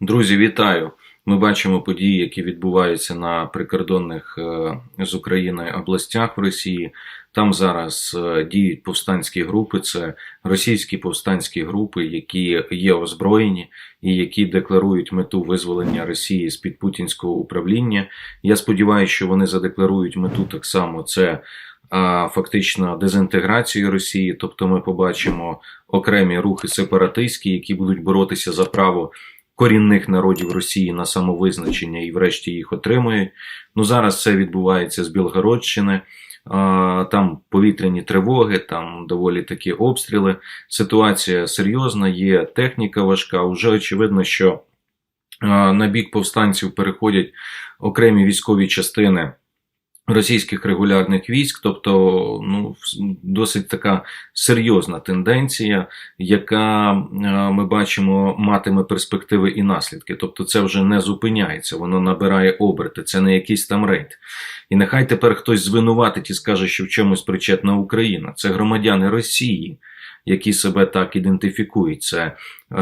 Друзі, вітаю! Ми бачимо події, які відбуваються на прикордонних е, з Україною областях в Росії. Там зараз е, діють повстанські групи. Це російські повстанські групи, які є озброєні і які декларують мету визволення Росії з під путінського управління. Я сподіваюся, що вони задекларують мету так само. Це фактично дезінтеграцію Росії, тобто ми побачимо окремі рухи сепаратистські, які будуть боротися за право корінних народів Росії на самовизначення і, врешті, їх отримують. Ну зараз це відбувається з Білгородщини. Там повітряні тривоги, там доволі такі обстріли. Ситуація серйозна, є техніка важка. Уже очевидно, що на бік повстанців переходять окремі військові частини російських регулярних військ, тобто ну, досить така серйозна тенденція, яка е, ми бачимо матиме перспективи і наслідки. Тобто, це вже не зупиняється, воно набирає оберти, це не якийсь там рейд. І нехай тепер хтось звинуватить і скаже, що в чомусь причетна Україна. Це громадяни Росії. Які себе так ідентифікують, це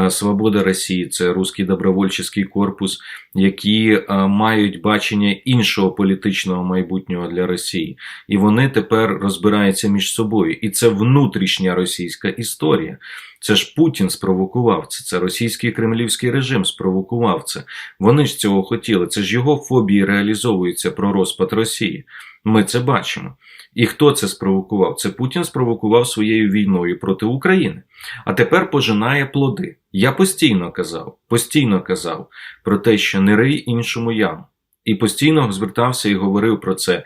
Свобода Росії, це Руський добровольчий корпус, які е, мають бачення іншого політичного майбутнього для Росії, і вони тепер розбираються між собою. І це внутрішня російська історія. Це ж Путін спровокував це. Це російський кремлівський режим спровокував це. Вони ж цього хотіли. Це ж його фобії реалізовуються про розпад Росії. Ми це бачимо. І хто це спровокував? Це Путін спровокував своєю війною проти України. А тепер пожинає плоди. Я постійно казав, постійно казав про те, що не рий іншому яму. І постійно звертався і говорив про це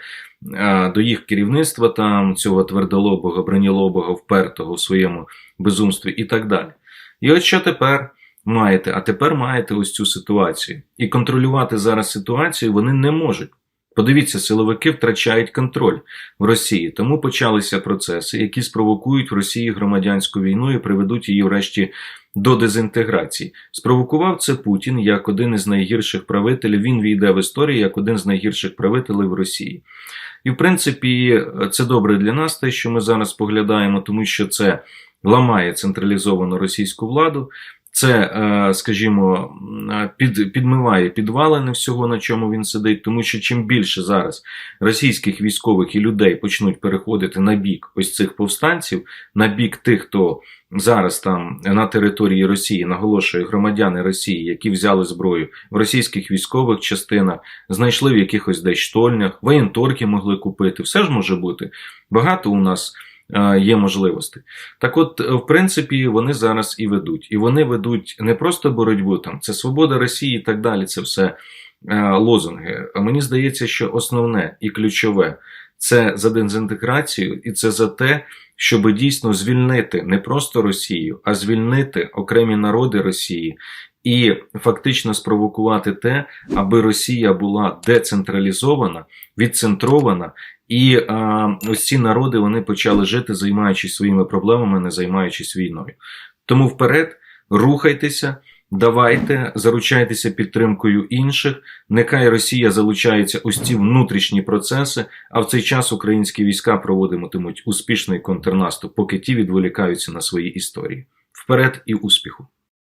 до їх керівництва, там цього твердолобого, бронілобого, впертого в своєму безумстві і так далі. І от що тепер маєте? А тепер маєте ось цю ситуацію. І контролювати зараз ситуацію вони не можуть. Подивіться, силовики втрачають контроль в Росії, тому почалися процеси, які спровокують в Росії громадянську війну і приведуть її, врешті, до дезінтеграції. Спровокував це Путін як один із найгірших правителів. Він війде в історію як один з найгірших правителів в Росії. І, в принципі, це добре для нас, те, що ми зараз поглядаємо, тому що це ламає централізовану російську владу. Це, е, скажімо, під, підмиває підвалини всього, на чому він сидить, тому що чим більше зараз російських військових і людей почнуть переходити на бік ось цих повстанців, на бік тих, хто зараз там на території Росії наголошує громадяни Росії, які взяли зброю в російських військових частинах, знайшли в якихось десь штольнях, воєнторки могли купити. Все ж може бути багато у нас. Е, є можливості. Так от, е, в принципі, вони зараз і ведуть. І вони ведуть не просто боротьбу, там, це свобода Росії і так далі, це все е, лозунги. А мені здається, що основне і ключове це за дезінтеграцію, і це за те, щоб дійсно звільнити не просто Росію, а звільнити окремі народи Росії. І фактично спровокувати те, аби Росія була децентралізована, відцентрована і а, ось ці народи вони почали жити, займаючись своїми проблемами, не займаючись війною. Тому вперед рухайтеся, давайте, заручайтеся підтримкою інших. Нехай Росія залучається ось ці внутрішні процеси, а в цей час українські війська проводитимуть успішний контрнаступ, поки ті відволікаються на свої історії. Вперед і успіху!